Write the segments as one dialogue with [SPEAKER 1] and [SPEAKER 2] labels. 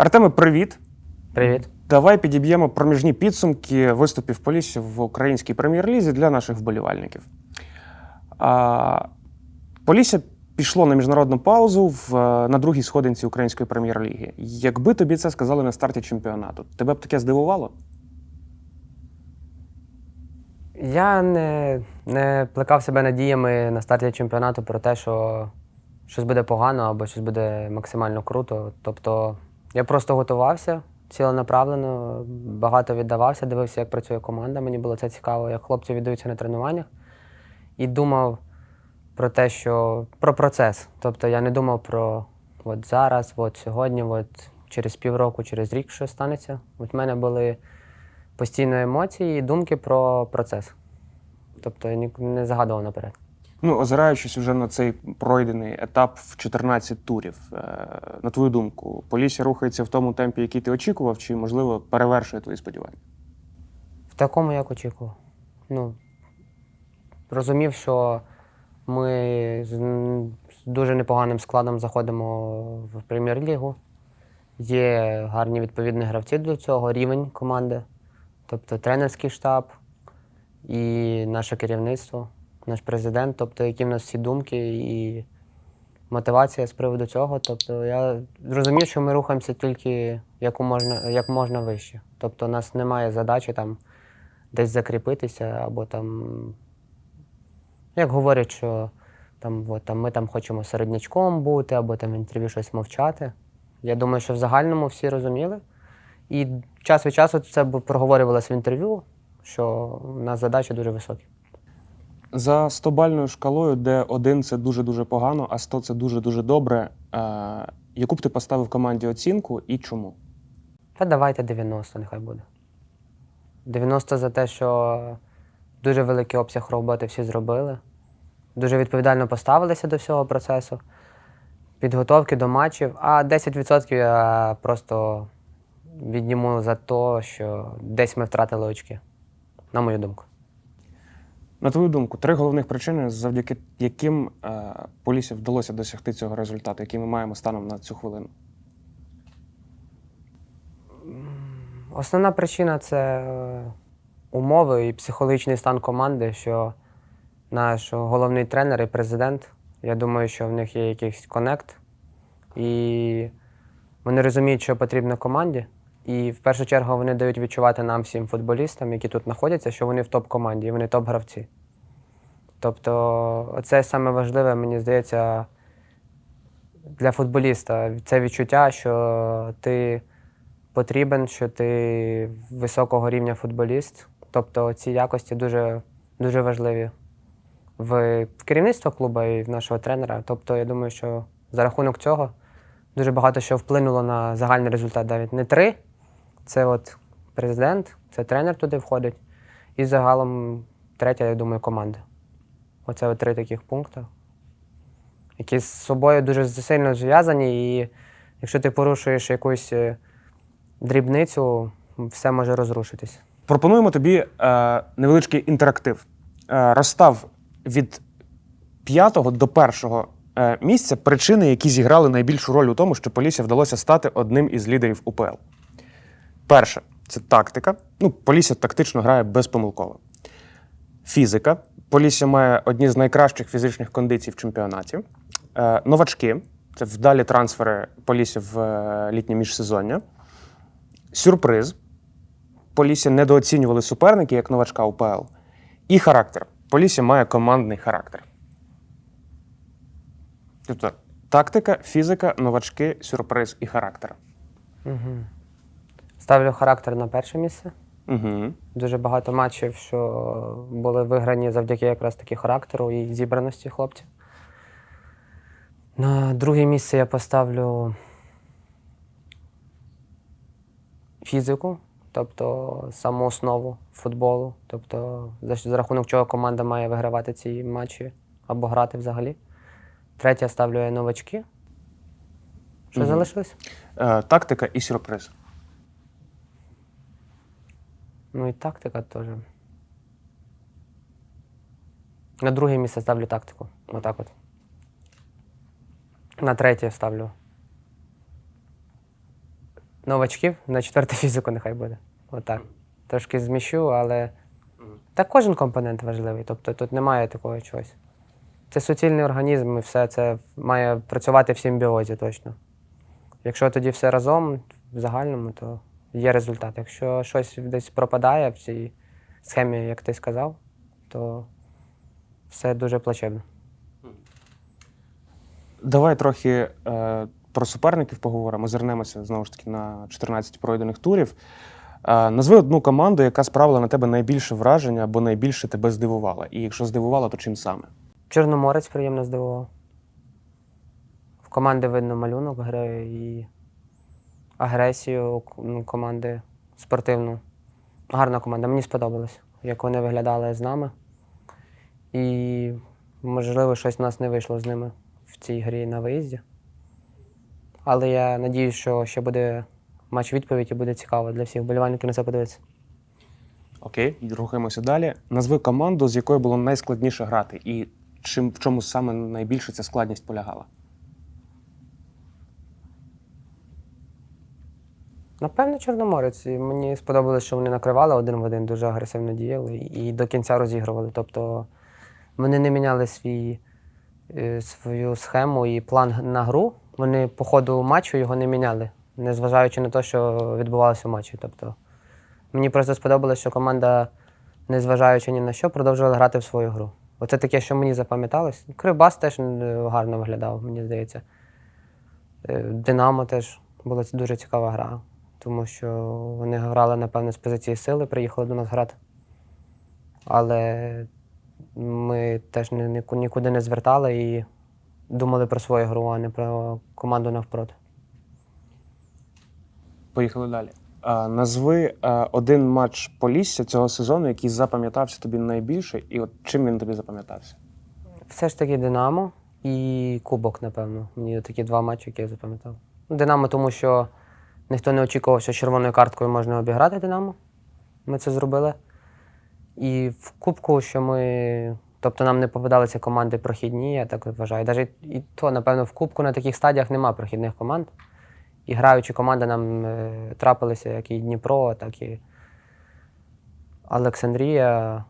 [SPEAKER 1] Артеме, привіт.
[SPEAKER 2] Привіт.
[SPEAKER 1] Давай підіб'ємо проміжні підсумки виступів Полісся в українській прем'єр-лізі для наших вболівальників. А, Полісся пішло на міжнародну паузу в, на другій сходинці української прем'єр-ліги. Якби тобі це сказали на старті чемпіонату, тебе б таке здивувало?
[SPEAKER 2] Я не, не плекав себе надіями на старті чемпіонату про те, що щось буде погано або щось буде максимально круто. Тобто я просто готувався ціленаправлено, багато віддавався, дивився, як працює команда. Мені було це цікаво, як хлопці віддаються на тренуваннях. І думав про те, що про процес. Тобто я не думав про от зараз, от сьогодні, от через півроку, через рік що станеться. От в мене були постійно емоції і думки про процес. Тобто я не загадував наперед.
[SPEAKER 1] Ну, озираючись уже на цей пройдений етап в 14 турів, е, на твою думку, Полісся рухається в тому темпі, який ти очікував, чи, можливо, перевершує твої сподівання?
[SPEAKER 2] В такому, як очікував. Ну, розумів, що ми з дуже непоганим складом заходимо в прем'єр-лігу. Є гарні відповідні гравці до цього, рівень команди, тобто тренерський штаб і наше керівництво, наш президент, тобто які в нас всі думки і мотивація з приводу цього. Тобто я зрозумів, що ми рухаємося тільки яку можна, як можна вище. Тобто у нас немає задачі там десь закріпитися, або там, як говорять, що там, от, там, ми там хочемо середнячком бути, або там в інтерв'ю щось мовчати. Я думаю, що в загальному всі розуміли. І час від часу це проговорювалося в інтерв'ю, що у нас задачі дуже високі.
[SPEAKER 1] За 100-бальною шкалою, де один це дуже-дуже погано, а 100 це дуже-дуже добре. Е, яку б ти поставив команді оцінку і чому?
[SPEAKER 2] Та давайте 90, нехай буде. 90 за те, що дуже великий обсяг роботи всі зробили. Дуже відповідально поставилися до всього процесу, підготовки до матчів. А 10% я просто відніму за те, що десь ми втратили очки, на мою думку.
[SPEAKER 1] На твою думку, три головних причини, завдяки яким е, Полісі вдалося досягти цього результату, який ми маємо станом на цю хвилину.
[SPEAKER 2] Основна причина це е, умови і психологічний стан команди, що наш головний тренер і президент, я думаю, що в них є якийсь конект, і вони розуміють, що потрібно команді. І в першу чергу вони дають відчувати нам, всім футболістам, які тут знаходяться, що вони в топ-команді, вони топ-гравці. Тобто, це саме важливе, мені здається, для футболіста це відчуття, що ти потрібен, що ти високого рівня футболіст. Тобто ці якості дуже, дуже важливі в керівництва клубу і в нашого тренера. Тобто, я думаю, що за рахунок цього дуже багато що вплинуло на загальний результат. Навіть не три. Це от президент, це тренер туди входить. І загалом третя, я думаю, команда. Оце от три таких пункти, які з собою дуже сильно зв'язані. І якщо ти порушуєш якусь е, дрібницю, все може розрушитись.
[SPEAKER 1] Пропонуємо тобі е, невеличкий інтерактив. Е, розстав від п'ятого до першого е, місця причини, які зіграли найбільшу роль у тому, що Полісся вдалося стати одним із лідерів УПЛ. Перше це тактика. Ну, Полісся тактично грає безпомилково. Фізика. Полісся має одні з найкращих фізичних кондицій в чемпіонаті. Е, новачки це вдалі трансфери Полісся в е, літнє міжсезоння. Сюрприз. Полісся недооцінювали суперники як новачка УПЛ. І характер. Полісся має командний характер. Тобто тактика, фізика, новачки, сюрприз і характер.
[SPEAKER 2] Ставлю характер на перше місце.
[SPEAKER 1] Угу.
[SPEAKER 2] Дуже багато матчів, що були виграні завдяки якраз таки характеру і зібраності хлопців. На друге місце я поставлю фізику, тобто саму основу футболу, тобто за, за рахунок чого команда має вигравати ці матчі або грати взагалі. Третє ставлю я новачки. Що
[SPEAKER 1] Мгм.
[SPEAKER 2] залишилось?
[SPEAKER 1] Е, тактика і сюрприз.
[SPEAKER 2] Ну і тактика теж. На друге місце ставлю тактику. Отак от. На третє ставлю новачків на четверту фізику нехай буде. Отак. Трошки зміщу, але та кожен компонент важливий. Тобто тут немає такого чогось. Це суцільний організм, і все це має працювати в симбіозі точно. Якщо тоді все разом в загальному, то є результат. Якщо щось десь пропадає в цій схемі, як ти сказав, то все дуже плачевно.
[SPEAKER 1] Давай трохи е, про суперників поговоримо. Зернемося знову ж таки на 14 пройдених турів. Е, назви одну команду, яка справила на тебе найбільше враження або найбільше тебе здивувала. І якщо здивувала, то чим саме?
[SPEAKER 2] Чорноморець приємно здивував. В команди видно малюнок гри і агресію ну, команди спортивну. Гарна команда. Мені сподобалось, як вони виглядали з нами. І, можливо, щось у нас не вийшло з ними в цій грі на виїзді. Але я надіюсь, що ще буде матч відповідь і буде цікаво для всіх болівальників на це подивитися.
[SPEAKER 1] Окей, рухаємося далі. Назви команду, з якою було найскладніше грати, і чим в чому саме найбільше ця складність полягала.
[SPEAKER 2] Напевно, Чорноморець. Мені сподобалось, що вони накривали один в один, дуже агресивно діяли і до кінця розігрували. Тобто вони не міняли свій, е, свою схему і план на гру. Вони по ходу матчу його не міняли, незважаючи на те, що відбувалося в матчі. Тобто мені просто сподобалось, що команда, незважаючи ні на що, продовжувала грати в свою гру. Оце таке, що мені запам'яталось. Кривбас теж е, гарно виглядав, мені здається. Е, Динамо теж була дуже цікава гра, тому що вони грали, напевно, з позиції сили, приїхали до нас грати. Але ми теж нікуди не звертали і думали про свою гру, а не про команду навпроти.
[SPEAKER 1] Поїхали далі. А, назви а, один матч Полісся цього сезону, який запам'ятався тобі найбільше, і от чим він тобі запам'ятався?
[SPEAKER 2] Все ж таки Динамо і Кубок, напевно. Мені такі два матчі, які я запам'ятав. Ну, Динамо, тому що ніхто не очікував, що червоною карткою можна обіграти Динамо. Ми це зробили. І в Кубку, що ми. Тобто нам не попадалися команди прохідні, я так вважаю. Навіть і то, напевно, в Кубку на таких стадіях нема прохідних команд. І граючі команди нам е, трапилися як і Дніпро, так і Олександрія.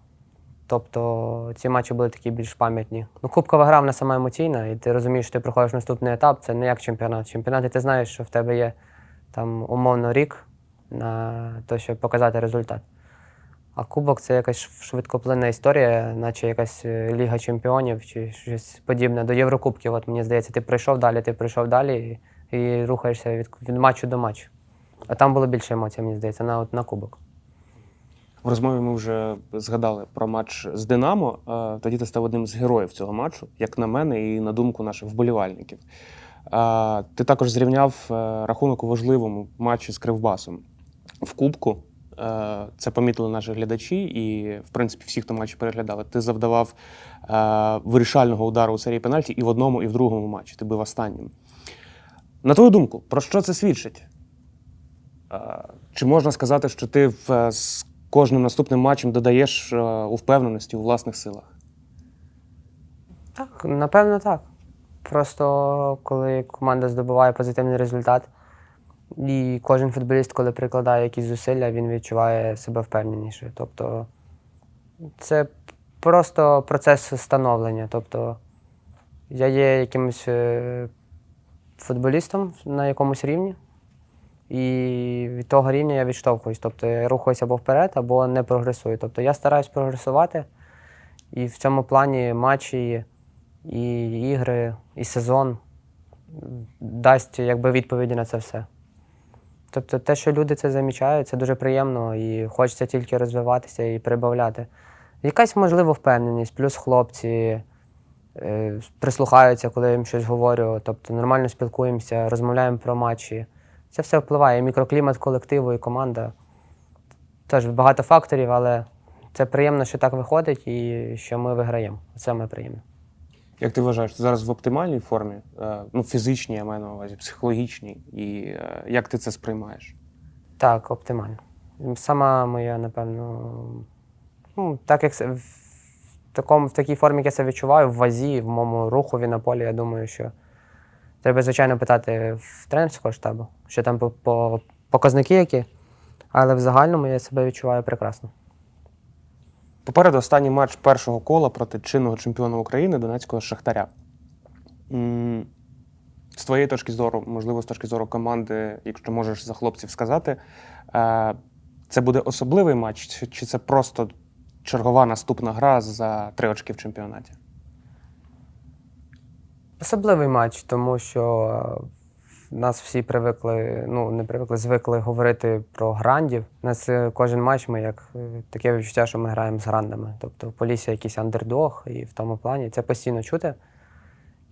[SPEAKER 2] Тобто ці матчі були такі більш пам'ятні. Ну, Кубкова гра вона сама емоційна, і ти розумієш, що ти проходиш наступний етап. Це не як чемпіонат. Чемпіонат, і ти знаєш, що в тебе є там умовно рік на те, щоб показати результат. А кубок це якась швидкоплинна історія, наче якась е, Ліга чемпіонів чи щось подібне до Єврокубків. От мені здається, ти прийшов далі, ти прийшов далі і, і рухаєшся від, від матчу до матчу. А там було більше емоцій, мені здається, на, от, на кубок.
[SPEAKER 1] В розмові ми вже згадали про матч з Динамо. Е, Тоді ти став одним з героїв цього матчу, як на мене, і на думку наших вболівальників. Ти також зрівняв е, рахунок у важливому матчі з Кривбасом в Кубку. Е, Це помітили наші глядачі, і, в принципі, всі, хто матчі переглядали, ти завдавав е, вирішального удару у серії пенальті і в одному, і в другому матчі. Ти бив останнім. На твою думку, про що це свідчить? Чи можна сказати, що ти з кожним наступним матчем додаєш у впевненості у власних силах?
[SPEAKER 2] Так, напевно, так. Просто коли команда здобуває позитивний результат, і кожен футболіст, коли прикладає якісь зусилля, він відчуває себе впевненіше. Тобто це просто процес становлення. Тобто я є якимось е, футболістом на якомусь рівні, і від того рівня я відштовхуюсь. Тобто я рухаюся або вперед, або не прогресую. Тобто я стараюсь прогресувати, і в цьому плані матчі і ігри, і сезон дасть якби відповіді на це все. Тобто те, що люди це замічають, це дуже приємно і хочеться тільки розвиватися і прибавляти. Якась можливо впевненість, плюс хлопці е, прислухаються, коли я їм щось говорю, тобто нормально спілкуємося, розмовляємо про матчі. Це все впливає. Мікроклімат колективу, і команда. Теж багато факторів, але це приємно, що так виходить і що ми виграємо. Це ми приємно.
[SPEAKER 1] Як ти вважаєш, ти зараз в оптимальній формі? Е, Ну, фізичній, я маю на увазі, психологічній. І е, як ти це сприймаєш?
[SPEAKER 2] Так, оптимально. Сама моя, напевно, ну, так як в, такому, в такій формі, як я себе відчуваю, в вазі, в моєму рухові на полі, я думаю, що треба, звичайно, питати в тренерського штабу, що там по, по показники які, але в загальному я себе відчуваю прекрасно.
[SPEAKER 1] Попереду останній матч першого кола проти чинного чемпіона України Донецького Шахтаря. З твоєї точки зору, можливо, з точки зору команди, якщо можеш за хлопців сказати, е, це буде особливий матч, чи- це просто чергова наступна гра за три очки в чемпіонаті?
[SPEAKER 2] Особливий матч, тому що нас всі привикли, ну не привикли, звикли говорити про грандів. У нас е, кожен матч ми як е, таке відчуття, що ми граємо з грандами. Тобто Полісся якийсь андердог, і в тому плані це постійно чути.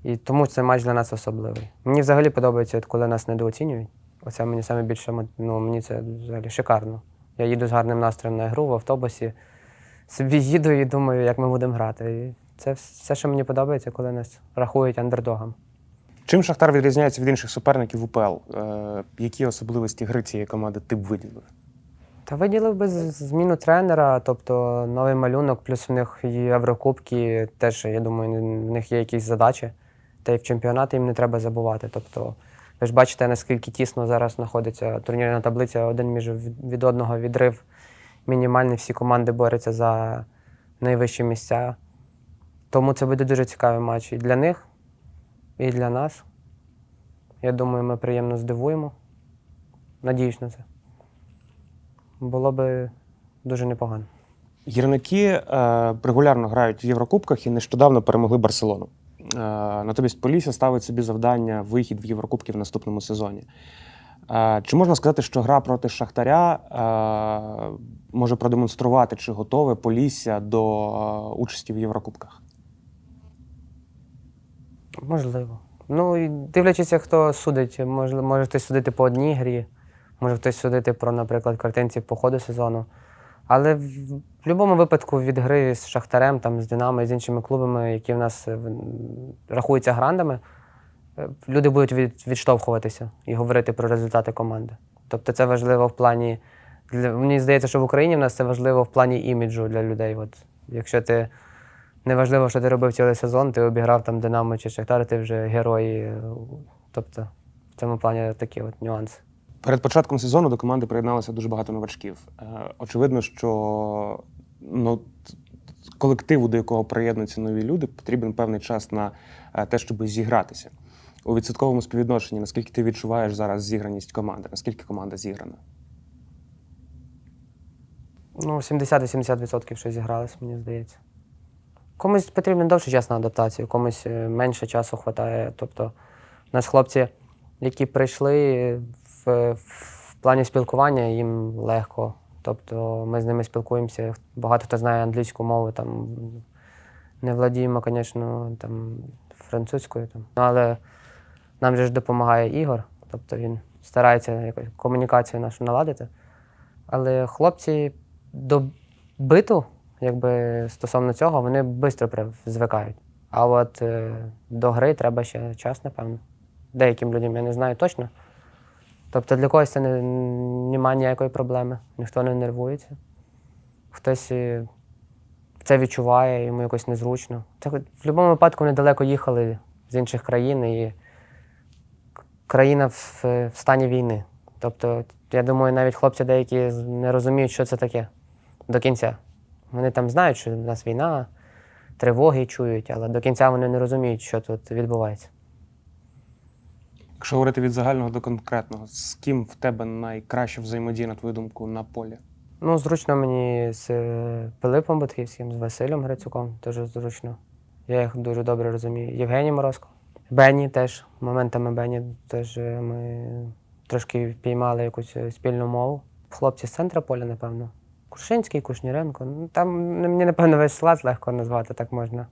[SPEAKER 2] І тому цей матч для нас особливий. Мені взагалі подобається, коли нас недооцінюють. Оце мені саме більше ну, мені це взагалі шикарно. Я їду з гарним настроєм на гру в автобусі, собі їду і думаю, як ми будемо грати. І це все, що мені подобається, коли нас рахують андердогом.
[SPEAKER 1] Чим Шахтар відрізняється від інших суперників УПЛ? Е, Які особливості гри цієї команди ти б виділив?
[SPEAKER 2] Та виділив би зміну тренера, тобто новий малюнок, плюс в них Єврокубки, теж, я думаю, в них є якісь задачі. Та й в чемпіонаті їм не треба забувати. Тобто, ви ж бачите, наскільки тісно зараз знаходиться турнірна таблиця, один між від одного відрив. Мінімальний всі команди борються за найвищі місця. Тому це буде дуже цікавий матч і для них, і для нас. Я думаю, ми приємно здивуємо. Надіюсь на це було би дуже непогано.
[SPEAKER 1] Гірники е, регулярно грають в Єврокубках і нещодавно перемогли Барселону. Е, натомість Полісся ставить собі завдання вихід в Єврокубки в наступному сезоні. Е, чи можна сказати, що гра проти Шахтаря е, може продемонструвати, чи готове Полісся до е, участі в Єврокубках?
[SPEAKER 2] Можливо. Ну, дивлячись, хто судить, може, може хтось судити по одній грі, може хтось судити про, наприклад, картинці по ходу сезону. Але в будь-якому випадку від гри з Шахтарем, там, з Динамо і з іншими клубами, які в нас е, рахуються грандами, е, люди будуть від, відштовхуватися і говорити про результати команди. Тобто це важливо в плані. Для, мені здається, що в Україні в нас це важливо в плані іміджу для людей. От, якщо ти Неважливо, що ти робив цілий сезон, ти обіграв там Динамо чи Шахтар, ти вже герой. е, Тобто в цьому плані такі от нюанси.
[SPEAKER 1] Перед початком сезону до команди приєдналося дуже багато новачків. Е, Очевидно, що ну, колективу, до якого приєднуються нові люди, потрібен певний час на е, те, щоб зігратися. У відсотковому співвідношенні, наскільки ти відчуваєш зараз зіграність команди? Наскільки команда зіграна?
[SPEAKER 2] Ну, 70-80% що зігралось, мені здається. Комусь потрібен довший час на адаптацію, комусь е, менше часу вистачає. Тобто, у нас хлопці, які прийшли в, в плані спілкування, їм легко. Тобто ми з ними спілкуємося. Багато хто знає англійську мову, там не владіємо, звісно, там французькою. Там. Але нам же ж допомагає Ігор, тобто він старається якось комунікацію нашу наладити. Але хлопці до биту, якби стосовно цього, вони швидко звикають. А от е, до гри треба ще час, напевно. Деяким людям я не знаю точно. Тобто для когось це не, немає ніякої проблеми, ніхто не нервується. Хтось е, це відчуває, йому якось незручно. Це, в будь-якому випадку вони далеко їхали з інших країн, і країна в, в стані війни. Тобто, я думаю, навіть хлопці деякі не розуміють, що це таке до кінця. Вони там знають, що в нас війна, тривоги чують, але до кінця вони не розуміють, що тут відбувається.
[SPEAKER 1] Якщо говорити від загального до конкретного, з ким в тебе найкраща взаємодія, на твою думку, на полі?
[SPEAKER 2] Ну, зручно мені з е, Пилипом Батківським, з Василем Грицюком, дуже зручно. Я їх дуже добре розумію. Євгеній Морозко. Бенні теж, моментами Бенні теж е, ми трошки піймали якусь е, спільну мову. Хлопці з центра поля, напевно. Кушинський, Кушніренко. Ну, там мені, напевно, весь склад легко назвати, так можна.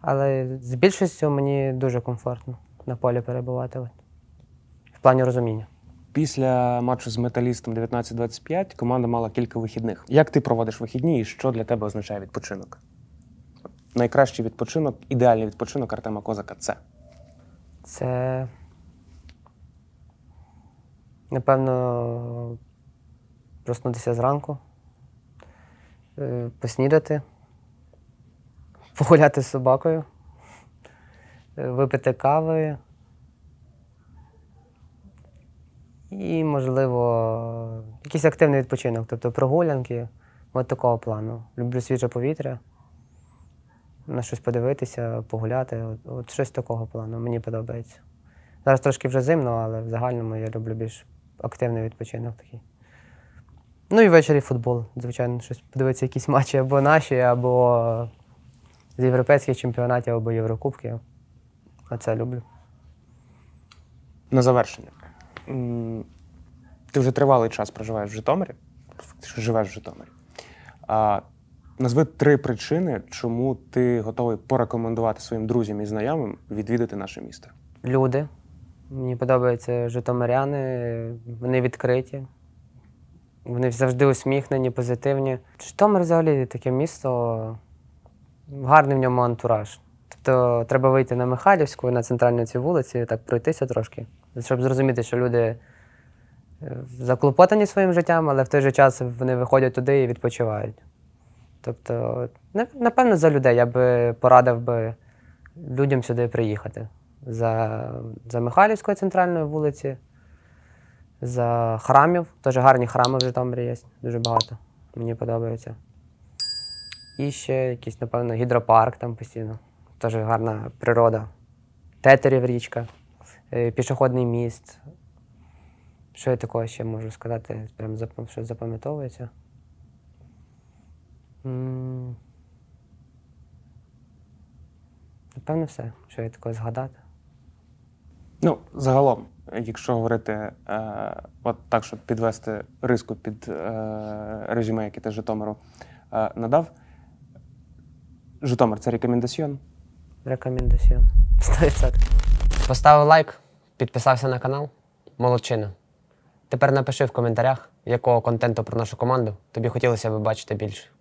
[SPEAKER 2] Але з більшістю мені дуже комфортно на полі перебувати. От. В плані розуміння.
[SPEAKER 1] Після матчу з металістом 19-25 команда мала кілька вихідних. Як ти проводиш вихідні і що для тебе означає відпочинок? Найкращий відпочинок, ідеальний відпочинок Артема Козака це.
[SPEAKER 2] Це. Напевно, проснутися зранку, поснідати, погуляти з собакою, е, випити кави. І, можливо, якийсь активний відпочинок, тобто прогулянки, от такого плану. Люблю свіже повітря, на щось подивитися, погуляти. От, от щось такого плану. Мені подобається. Зараз трошки вже зимно, але в загальному я люблю більш активний відпочинок такий. Ну і ввечері футбол. Звичайно, щось подивитися, якісь матчі або наші, або з європейських чемпіонатів, або Єврокубків. А це люблю.
[SPEAKER 1] На завершення. М, Ти вже тривалий час проживаєш в Житомирі, фактично живеш в Житомирі. А, назви три причини, чому ти готовий порекомендувати своїм друзям і знайомим відвідати наше місто.
[SPEAKER 2] люди. Мені подобаються житомиряни, вони відкриті. Вони завжди усміхнені, позитивні. Житомир взагалі таке місто, гарний в ньому антураж. Тобто треба вийти на Михайлівську, на центральну цю вулиці, так пройтися трошки, щоб зрозуміти, що люди е, заклопотані своїм життям, але в той же час вони виходять туди і відпочивають. Тобто, напевно, за людей я би порадив би людям сюди приїхати. За, за Михайлівської центральної вулиці, за храмів. Теж гарні храми в Житомирі є, дуже багато. Мені подобається. І ще якийсь, напевно, гідропарк там постійно. Теж гарна природа. Тетерів річка, е, пішохідний міст. Що я такого ще можу сказати? Прям щось запам'ятовується. Напевно, все, що я такого згадати.
[SPEAKER 1] Ну, загалом, якщо говорити е, от так, щоб підвести риску під е, резюме, яке ти Житомиру е, надав. Житомир це рекомендаціон.
[SPEAKER 2] Рекомендаціон. 100%. Поставив лайк, підписався на канал. Молодчина. Тепер напиши в коментарях, якого контенту про нашу команду тобі хотілося б бачити більше.